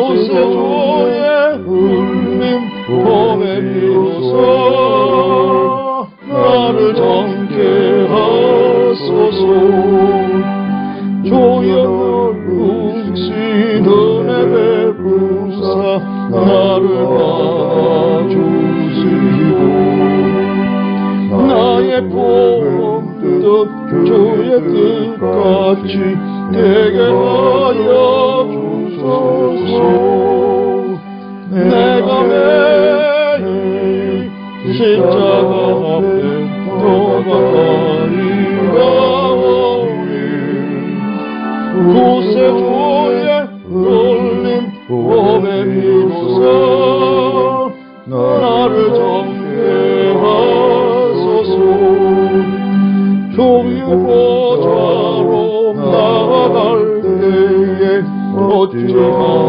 구세주의 울림 봄에 비로소 나를 정케 하소서. 조연을 웅신 은혜 베푸사. 나를 봐주시고 나의 봄 뜻 주의 뜻같이 되게 하여 십자가 앞에 도망가리라오니 구세주의 울림 봄에 비로소 나를 정케 하소서 조유보좌로 나아갈 때에 어찌하리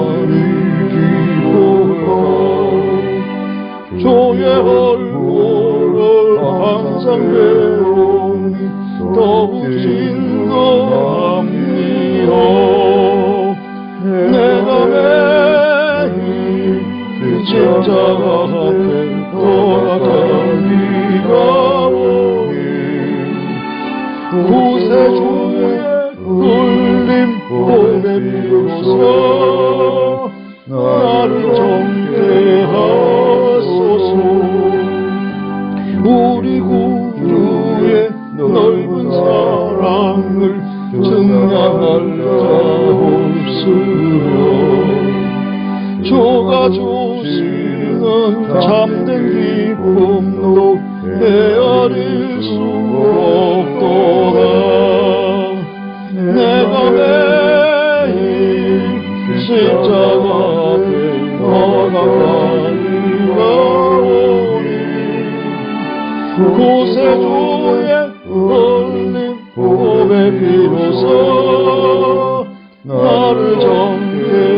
조의 얼굴을 항상 배우니 더욱 진노합니다 내가 매일 십자가 앞에 돌아가기가 오니 구세주의 울림 비로소 넓은 사랑을 증명할 자없으로 조가 주시는 참된 기쁨도 헤아릴 수 없더라. 내가 매일 십자가 앞에 나가 구세주의 울림 고에 비로소 나를 정해.